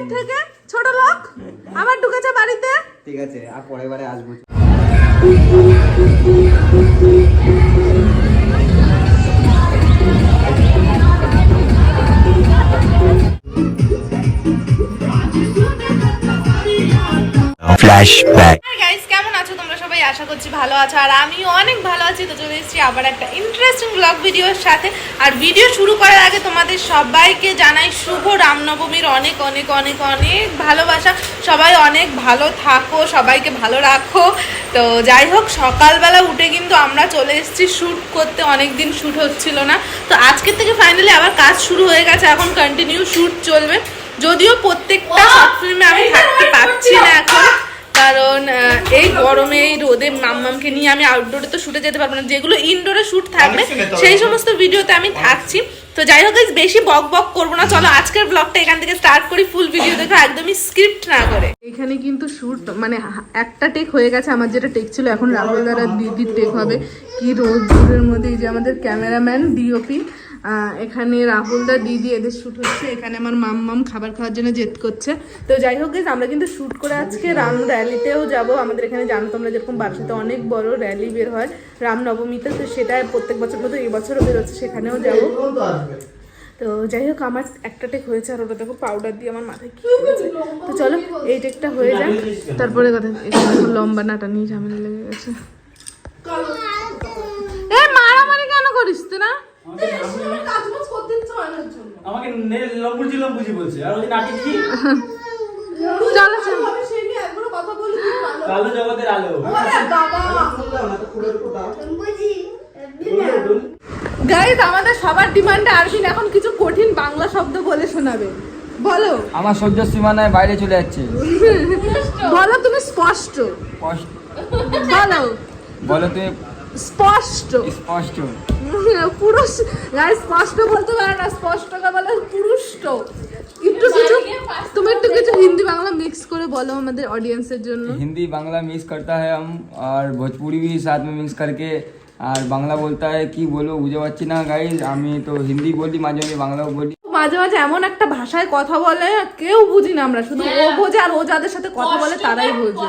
বাড়ির থেকে? ছোট লোক? আবার ঢুকেছে বাড়িতে? ঠিক আছে আর পরের বারে আসব। Flashback. আশা করছি ভালো আছো। আর আমিও অনেক ভালো আছি। তো চলে এসেছি আবার একটা ইন্টারেস্টিং ব্লগ ভিডিওর সাথে। আর ভিডিও শুরু করার আগে তোমাদের সবাইকে জানাই শুভ রামনবমীর অনেক অনেক অনেক অনেক ভালোবাসা। সবাই অনেক ভালো থাকো সবাইকে ভালো রাখো। তো যাই হোক সকালবেলা উঠে কিন্তু আমরা চলে এসেছি শ্যুট করতে। অনেক দিন শ্যুট হচ্ছিল না। তো আজকের থেকে ফাইনালি আবার কাজ শুরু হয়ে গেছে। এখন কন্টিনিউ শ্যুট চলবে। যদিও প্রত্যেকটা শর্ট ফিল্মে আমি থাকতে পারছি না এখন। কারণ এই গরমে এই রোদে মাম্মামকে নিয়ে আমি আউটডোরে তো শুটে যেতে পারব না। যেগুলো ইনডোরে শুট থাকবে সেই সমস্ত ভিডিওতে আমি থাকছি। তো যাই হোক বেশি বক বক করব না। চলো আজকের ব্লগটা এখান থেকে স্টার্ট করি। ফুল ভিডিও দেখো একদমই স্ক্রিপ্ট না করে। এখানে কিন্তু শুট মানে একটা টেক হয়ে গেছে। আমার যেটা টেক ছিল এখন রাহুল দ্বারা দিদির টেক হবে। কি রোদ দূরের মধ্যে এই যে আমাদের ক্যামেরাম্যান ডিওপি এখানে রাহুল দা দিদি এদের শ্যুট হচ্ছে। এখানে আমার মাম মাম খাবার খাওয়ার জন্য জেদ করছে। তো যাই হোক guys, আমরা কিন্তু শ্যুট করে আজকে রাম র্যালিতেও যাব। আমাদের এখানে জানো তোমরা যেরকম বারাসাতে অনেক বড় র্যালি বের হয় রামনবমীতে তো সেটা প্রত্যেক বছর মতো এবছরও বছরও বেরোচ্ছে সেখানেও যাব। তো যাই হোক আমার একটা টেক হয়েছে আর ওটা দেখো পাউডার দিয়ে আমার মাথায় কি হয়েছে। তো চলো এই টেকটা হয়ে যাক। তারপরে কথা লম্বা নাটা নিয়ে ঝামেলা লেগে গেছে। এ মারামারি কেন করিস তুই না? আমাকে নে- লম্বুজি লম্বুজি বলছে আর ওই নাটি কি? চলো চলো। কালো জগতের আলো। গাইজ আমাদের সবার ডিমান্ডে আরবিন এখন কিছু কঠিন বাংলা শব্দ বলে শোনাবে। বলো। আমার সহ্য সীমানায় বাইরে চলে যাচ্ছে। বলো তুমি স্পষ্ট। স্পষ্ট- বলো। বলো তুমি স্পষ্ট স্পষ্ট পুরুষ গাইজ স্পষ্ট বলতে পারে না স্পষ্ট বলে পুরুষ্ট একটু কিছু তুমি একটু কিছু হিন্দি বাংলা মিক্স করে বলো আমাদের অডিয়েন্সের জন্য हिंदी बांग्ला मिक्स करता है हम और भोजपुरी भी साथ में मिक्स करके আর বাংলা বলতে হয় কি বলব বুঝে পাচ্ছি না গাইজ আমি তো হিন্দি বলি মাঝে মাঝে বাংলাও বলি। মাঝে মাঝে এমন একটা ভাষায় কথা বলে কেউ বুঝি না আমরা। শুধু ও বোঝে আর ও যাদের সাথে কথা বলে তারাই বোঝে।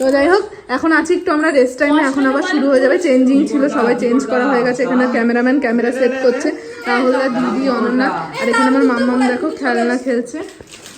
তো যাই হোক এখন আছি একটু আমরা রেস্ট টাইমে এখন আবার শুরু হয়ে যাবে। চেঞ্জিং ছিল সবাই চেঞ্জ করা হয়ে গেছে। এখানে ক্যামেরাম্যান ক্যামেরা সেট করছে। রাহুল আর দিদি অনন্যা। আর এখানে আমার মাম্মাম দেখো খেলনা খেলছে।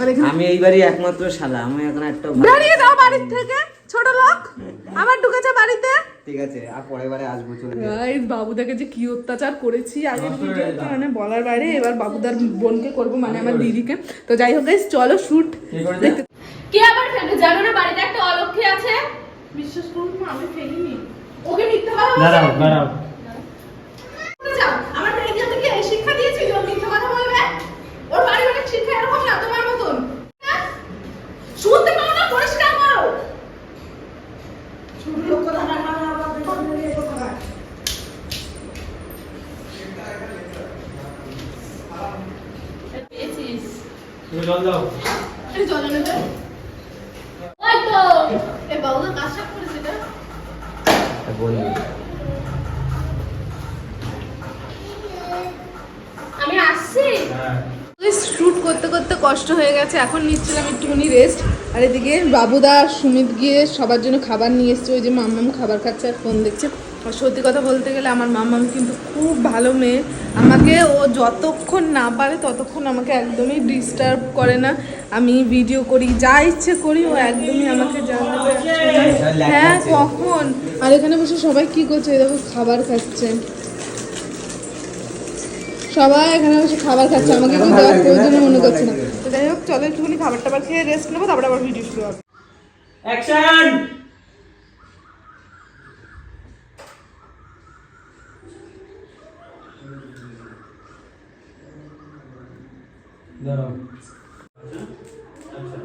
আর এখানে আমি এইবারই একমাত্র শালা। আমি এখন একটা বেরিয়ে যাও বাড়ির থেকে ছোট লোক। আবার ঢুকেছে বাড়িতে। ঠিক আছে আর পরের বারে আসব চলে গাইস বাবুদাকে যে কি অত্যাচার করেছি আগের ভিডিওতে মানে বলার বাইরে এবার বাবুদার বোনকে করব মানে আমার দিদিকে। তো যাই হোক গাইস চলো শুট কে আবার ফেলবে জানো না বাড়িতে একটা অলক্ষী আছে। বিশ্বাস করুন না, আমি ফেলিনি। ওকে মিথ্যা কথা দাঁড়াও দাঁড়াও বলতে যাও আমার মেয়েকে আমি কি এই শিক্ষা দিয়েছি যে ও মিথ্যে কথা বলবে ওর বাড়ি অনেক শিক্ষা এরকম না তোমার মতন হ্যাঁ? শুনতে পাও না পরিষ্কার করো ছোট লোক কথা না না না আবার দেখো মেয়ে কথা না। পেয়েছিস তুমি জল দাও এই জল এনে দে। ওই তো এই বাবুদার কাজটা করেছে না বন্ধু আমি আসছি? হ্যাঁ। শুট করতে করতে কষ্ট হয়ে গেছে এখন নিচ্ছিলাম একটুখানি রেস্ট আর এদিকে বাবুদা, সুমিত গিয়ে সবার জন্য খাবার নিয়ে এসছে। ওই যে মাম্মাম খাবার খাচ্ছে আর ফোন দেখছে। আর সত্যি কথা বলতে গেলে আমার মাম্মাম কিন্তু খুব ভালো মেয়ে। আমাকে ও যতক্ষণ না পারে ততক্ষণ আমাকে একদমই ডিস্টার্ব করে না। আমি ভিডিও করি, যা ইচ্ছে করি ও একদমই আমাকে হ্যাঁ কখন? আর এখানে বসে সবাই কি করছে? দেখো, খাবার খাচ্ছে। সবাই এখানে বসে খাবার খাচ্ছে। আমাকে কেউ দেওয়ার প্রয়োজন মনে করছে না। যাই হোক চলো একটুখানি খাবার টাবার খেয়ে রেস্ট নেব তারপরে আবার ভিডিও শুরু হবে। অ্যাকশন দাঁড়াও। আচ্ছা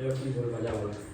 এবার কি বলবা যাও বলো।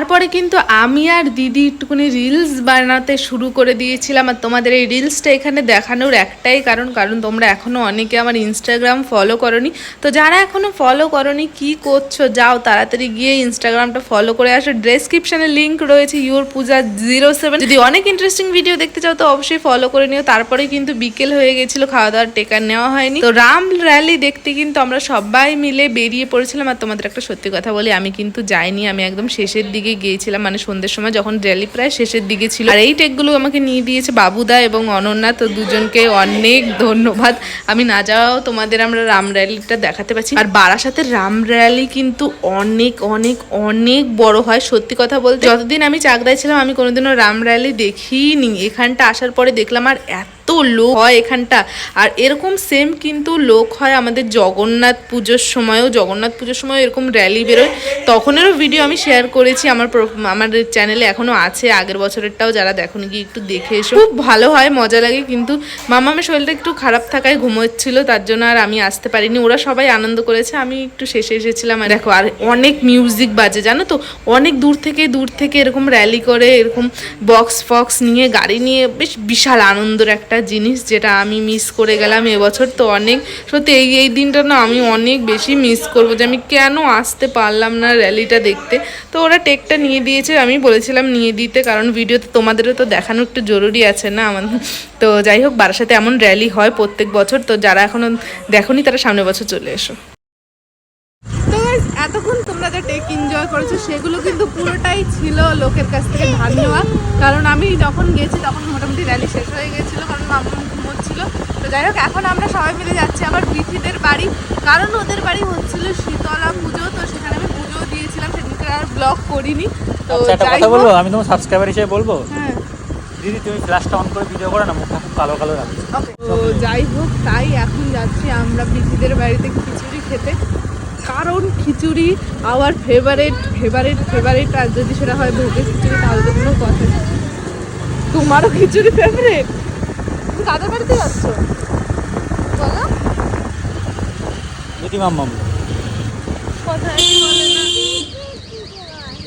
তারপরে কিন্তু আমি আর দিদি একটুখানি রিলস বানাতে শুরু করে দিয়েছিলাম, আর তোমাদের এই রিলসটা এখানে দেখানোর একটাই কারণ কারণ তোমরা এখনও অনেকে আমার ইনস্টাগ্রাম ফলো করনি। তো যারা এখনও ফলো করনি, কি করছ? যাও তাড়াতাড়ি গিয়ে ইনস্টাগ্রামটা ফলো করে আসো। ডেসক্রিপশনে লিঙ্ক রয়েছে ইউর পূজা জিরো সেভেন যদি অনেক ইন্টারেস্টিং ভিডিও দেখতে চাও, তো অবশ্যই ফলো করে নিও। তারপরে কিন্তু বিকেল হয়ে গেছিল খাওয়া দাওয়ার টেকার নেওয়া হয়নি। তো রাম র্যালি দেখতে কিন্তু আমরা সবাই মিলে বেরিয়ে পড়েছিলাম, আর তোমাদের একটা সত্যি কথা বলি, আমি কিন্তু যাইনি, আমি একদম শেষের দিকে গিয়েছিলাম মানে সন্ধ্যের সময় যখন র্যালি প্রায় শেষের দিকে ছিল। আর এই টেকগুলো আমাকে নিয়ে দিয়েছে বাবুদা এবং অনন্যা, তো দুজনকে অনেক ধন্যবাদ। আমি না যাওয়াও তোমাদের আমরা রাম র্যালিটা দেখাতে পারছি। আর বারাসাতের রাম র্যালি কিন্তু অনেক অনেক অনেক বড় হয়, সত্যি কথা বলতে। যতদিন আমি চাকদায় ছিলাম, আমি কোনোদিনও রাম র্যালি দেখিনি। এখানটা আসার পরে দেখলাম আর এত লোক হয় এখানটা। আর এরকম সেম কিন্তু লোক হয় আমাদের জগন্নাথ পুজোর সময়ও। জগন্নাথ পুজোর সময় এরকম র্যালি বেরোয়। তখনেরও ভিডিও আমি শেয়ার করেছি, আমার আমার চ্যানেলে এখনও আছে, আগের বছরেরটাও যারা দেখুন গিয়ে একটু দেখে এসো। খুব ভালো হয়, মজা লাগে কিন্তু মামামের শরীরটা একটু খারাপ থাকায় ঘুমোচ্ছিল, তার জন্য আর আমি আসতে পারিনি। ওরা সবাই আনন্দ করেছে, আমি একটু শেষে এসেছিলাম। আর দেখো, আর অনেক মিউজিক বাজে, জানো তো? অনেক দূর থেকে দূর থেকে এরকম র্যালি করে, এরকম বক্স ফক্স নিয়ে, গাড়ি নিয়ে, বেশ বিশাল আনন্দের একটা জিনিস যেটা আমি মিস করে গেলাম এবছর তো অনেক। সত্যি, এই এই দিনটা না আমি অনেক বেশি মিস করব যে আমি কেন আসতে পারলাম না র্যালিটা দেখতে। তো ওরা টেকটা নিয়ে দিয়েছে, আমি বলেছিলাম নিয়ে দিতে, কারণ ভিডিওতে তোমাদেরও তো দেখানো একটু জরুরি আছে না? আমার, তো যাই হোক, বারাসাতে এমন র্যালি হয় প্রত্যেক বছর, তো যারা এখনও দেখোনি, তারা সামনে বছর চলে এসো। এতক্ষণ তোমরা যে টেক এনজয় করেছ সেগুলো কিন্তু পুরোটাই ছিল লোকের কাছ থেকে ধার নেওয়া। কারণ আমি যখন গেছি তখন মোটামুটি র্যালি শেষ হয়ে গেছিল কারণ মামা ঘুমোচ্ছিল। তো যাই হোক এখন আমরা সবাই মিলে যাচ্ছি আবার বিথিদের বাড়ি। কারণ ওদের বাড়ি হচ্ছিল শীতলা পুজো তো সেখানে আমি পুজো দিয়েছিলাম সেদিনকে আর ব্লগ করিনি। তো আচ্ছা কথা বলব? আমি তোমার সাবস্ক্রাইবার হিসেবে বলব? হ্যাঁ। দিদি তুমি ফ্ল্যাশটা অন করে ভিডিও করো না মুখটা খুব কালো কালো তো যাই হোক তাই এখন যাচ্ছি আমরা বিথিদের বাড়িতে খিচুড়ি খেতে। কারণ খিচুড়ি আমার ফেভারেট ফেভারেট ফেভারেট আর যদি সেটা হয় ভোগের খিচুড়ি তাহলে তো কোনো কথা নেই। তোমারও খিচুড়ি ফেভারেট তুমি কাদের বাড়িতে যাচ্ছ? বলো। দিদি মাম্মাম কথা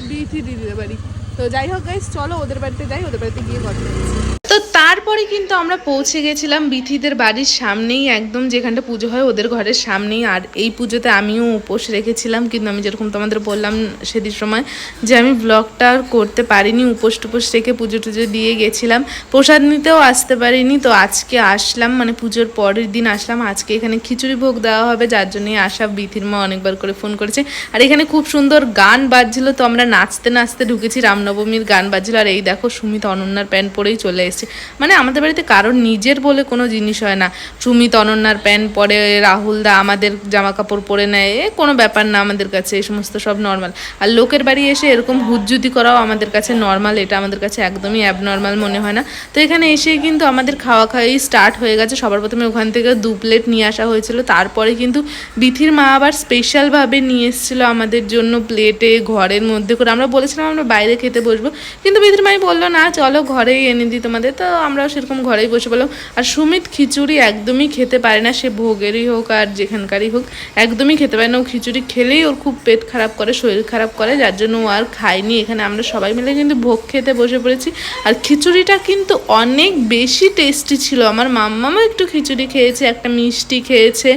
বিথি দিদিদের বাড়ি। তো যাই হোক গাইস চলো ওদের বাড়িতে যাই ওদের বাড়িতে গিয়ে কথা তারপরে কিন্তু আমরা পৌঁছে গেছিলাম বিথিদের বাড়ির সামনেই একদম যেখানটা পুজো হয় ওদের ঘরের সামনেই। আর এই পুজোতে আমিও উপোস রেখেছিলাম, কিন্তু আমি যেরকম তোমাদের বললাম সেদিন সময় যে আমি ব্লগটা করতে পারিনি, উপোস টুপোস রেখে পুজো টুজো দিয়ে গেছিলাম। প্রসাদ নিতেও আসতে পারিনি, তো আজকে আসলাম মানে পুজোর পরের দিন আসলাম। আজকে এখানে খিচুড়ি ভোগ দেওয়া হবে, যার জন্যই আসা বিথির মা অনেকবার করে ফোন করেছে। আর এখানে খুব সুন্দর গান বাজছিল, তো আমরা নাচতে নাচতে ঢুকেছি, রামনবমীর গান বাজছিল। আর এই দেখো সুমিত অনন্যার প্যান্ট পরেই চলে এসেছে। মানে আমাদের বাড়িতে কারোর নিজের বলে কোনো জিনিস হয় না। সুমিত অনন্যার প্যান্ট পরে, রাহুল দা আমাদের জামা কাপড় পরে নেয়, এ কোনো ব্যাপার না আমাদের কাছে, এই সমস্ত সব নর্মাল আর লোকের বাড়ি এসে এরকম হুজ্জুতি করাও আমাদের কাছে নর্মাল এটা আমাদের কাছে একদমই অ্যাবনর্মাল মনে হয় না। তো এখানে এসে কিন্তু আমাদের খাওয়া খাওয়াই স্টার্ট হয়ে গেছে। সবার প্রথমে ওখান থেকে দু প্লেট নিয়ে আসা হয়েছিল। তারপরে কিন্তু বিথির মা আবার স্পেশালভাবে নিয়ে এসেছিল আমাদের জন্য প্লেটে ঘরের মধ্যে করে। আমরা বলেছিলাম আমরা বাইরে খেতে বসবো। কিন্তু বিথির মাই বলল, না, চলো ঘরেই এনে দিই তোমাদের। তো আমরাও সেরকম ঘরেই বসে বললাম আর সুমিত খিচুড়ি একদমই খেতে পারে না, সে ভোগেরই হোক আর যেখানকারই হোক, একদমই খেতে পারে না। ও খিচুড়ি খেলেই ওর খুব পেট খারাপ করে, শরীর খারাপ করে, যার জন্য ও আর খায়নি। এখানে আমরা সবাই মিলে কিন্তু ভোগ খেতে বসে পড়েছি। আর খিচুড়িটা কিন্তু অনেক বেশি টেস্টি ছিল। আমার মাম্মামও একটু খিচুড়ি খেয়েছে, একটা মিষ্টি খেয়েছে।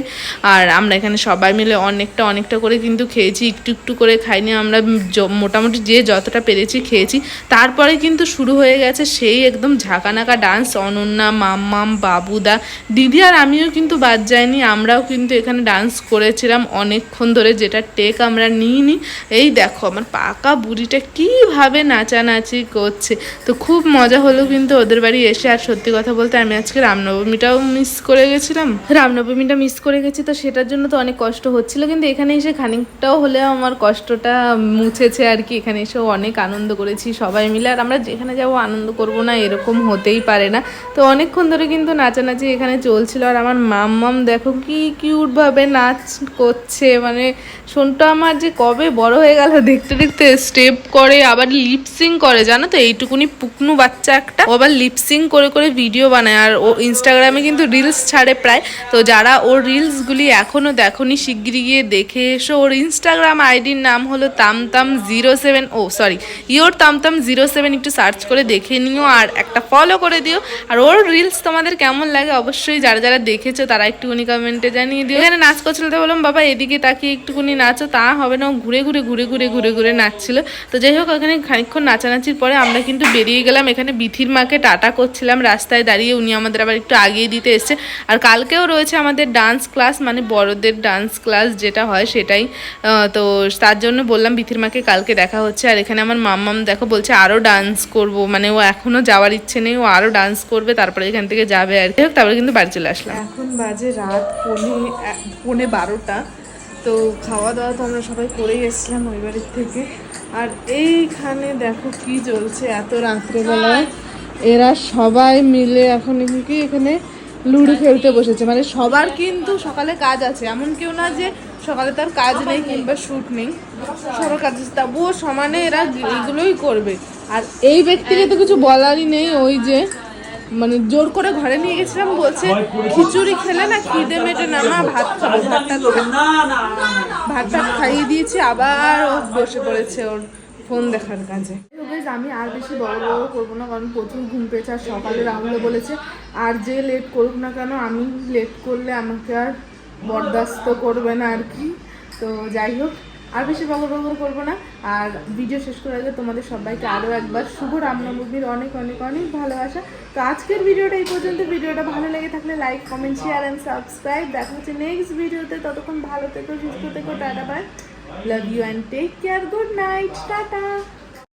আর আমরা এখানে সবাই মিলে অনেকটা অনেকটা করে কিন্তু খেয়েছি। একটু একটু করে খাইনি। আমরা মোটামুটি যে যতটা পেরেছি খেয়েছি। তারপরে কিন্তু শুরু হয়ে গেছে সেই একদম ঝাঁকানাকা ডান্স অনন্যা, মাম্মাম, বাবুদা, দিদি আর আমিও কিন্তু বাদ যায়নি আমরাও কিন্তু এখানে ডান্স করেছিলাম অনেকক্ষণ ধরে, যেটা টেক আমরা নিইনি। এই দেখো, আমার পাকা বুড়িটা কীভাবে নাচানাচি করছে। তো খুব মজা হলো কিন্তু ওদের বাড়ি এসে। আর সত্যি কথা বলতে, আমি আজকে রামনবমীটাও মিস করে গেছিলাম। রামনবমীটা মিস করে গেছি, তো সেটার জন্য তো অনেক কষ্ট হচ্ছিল। কিন্তু এখানে এসে খানিকটাও হলেও আমার কষ্টটা মুছেছে আর কি। এখানে এসেও অনেক আনন্দ করেছি সবাই মিলে। আর আমরা যেখানে যাব, আনন্দ করব না, এরকম হতেই হতেই পারে না। তো অনেকক্ষণ ধরে কিন্তু নাচানাচি এখানে চলছিল। আর আমার মাম্মাম দেখো কি কিউটভাবে নাচ করছে। মানে শোনটা আমার যে কবে বড় হয়ে গেল, দেখতে দেখতে স্টেপ করে, আবার লিপসিং করে, জানো তো? এইটুকুনি পুকনু বাচ্চা একটা। আবার লিপসিং করে করে ভিডিও বানায়। আর ও ইনস্টাগ্রামে কিন্তু রিলস ছাড়ে প্রায়। তো যারা ওর রিলসগুলি এখনও দেখনি, শিগগিরই গিয়ে দেখে এসো। ওর ইনস্টাগ্রাম আইডির নাম হলো Tamtam zero seven oh sorry your Tamtam zero seven একটু সার্চ করে দেখে নিও। আর একটা ফলো করে দিও। আর ওর রিলস তোমাদের কেমন লাগে অবশ্যই যারা যারা দেখেছ, তারা একটুখানি কমেন্টে জানিয়ে দিও। এখানে নাচ করছিল তো বললাম, বাবা, এদিকে তাকিয়ে একটুখানি নাচো। তা হবে না ঘুরে ঘুরে ঘুরে ঘুরে ঘুরে ঘুরে নাচছিল। তো যাই হোক, ওখানে খানিকক্ষণ নাচানাচির পরে আমরা কিন্তু বেরিয়ে গেলাম। এখানে বিথির মাকে টাটা করছিলাম রাস্তায় দাঁড়িয়ে। উনি আমাদের আবার একটু আগিয়ে দিতে এসছে। আর কালকেও রয়েছে আমাদের ডান্স ক্লাস মানে বড়দের ডান্স ক্লাস যেটা হয় সেটাই। তো তার জন্য বললাম বিথির মাকে কালকে দেখা হচ্ছে। আর এখানে আমার মাম্মাম দেখো বলছে আরও ডান্স করব। মানে ও এখনও যাওয়ার ইচ্ছে নেই, ও আরও ডান্স করবে, তারপরে এখান থেকে যাবে আর কি। তারপরে কিন্তু বাড়ি চলে আসলাম। এখন বাজে রাত পৌনে পৌনে বারোটা। তো খাওয়া দাওয়া তো আমরা সবাই করেই এসেছিলাম ওই বাড়ির থেকে। আর এইখানে দেখো কি চলছে এত রাত্রেবেলায়। এরা সবাই মিলে এখন কি এখানে লুডো খেলতে বসেছে। মানে সবার কিন্তু সকালে কাজ আছে। এমন কেউ না যে সকালে তার কাজ নেই কিংবা শ্যুট নেই। সবার কাজ আছে। তবুও সমানে এরা এগুলোই করবে। আর এই ব্যক্তিকে তো কিছু বলারই নেই ওই যে মানে জোর করে ঘরে নিয়ে গেছিলাম বলছে খিচুড়ি খেলে না খিদে মেটে না মা ভাত খাব ভাতটা ভাতটা খাইয়ে দিয়েছি আবার ও বসে পড়েছে ওর ফোন দেখার কাজে আমি আর বেশি বড় বড় করব না কারণ প্রচুর ঘুম পেয়েছে আর সকালে রাহুলে বলেছে আর যে লেট করুক না কেন আমি লেট করলে আমাকে আর বরদাস্ত করবে না আর কি তো যাই হোক আর বেশি বকর বকর করব না। আর ভিডিও শেষ করে আগে তোমাদের সবাইকে আরও একবার শুভ রামনবমীর অনেক অনেক অনেক ভালোবাসা। তো আজকের ভিডিওটা এই পর্যন্ত। ভিডিওটা ভালো লেগে থাকলে like comment share and subscribe দেখা হচ্ছে নেক্সট ভিডিওতে। ততক্ষণ ভালো থেকো, সুস্থ থেকো, tata bye love you and take care good night tata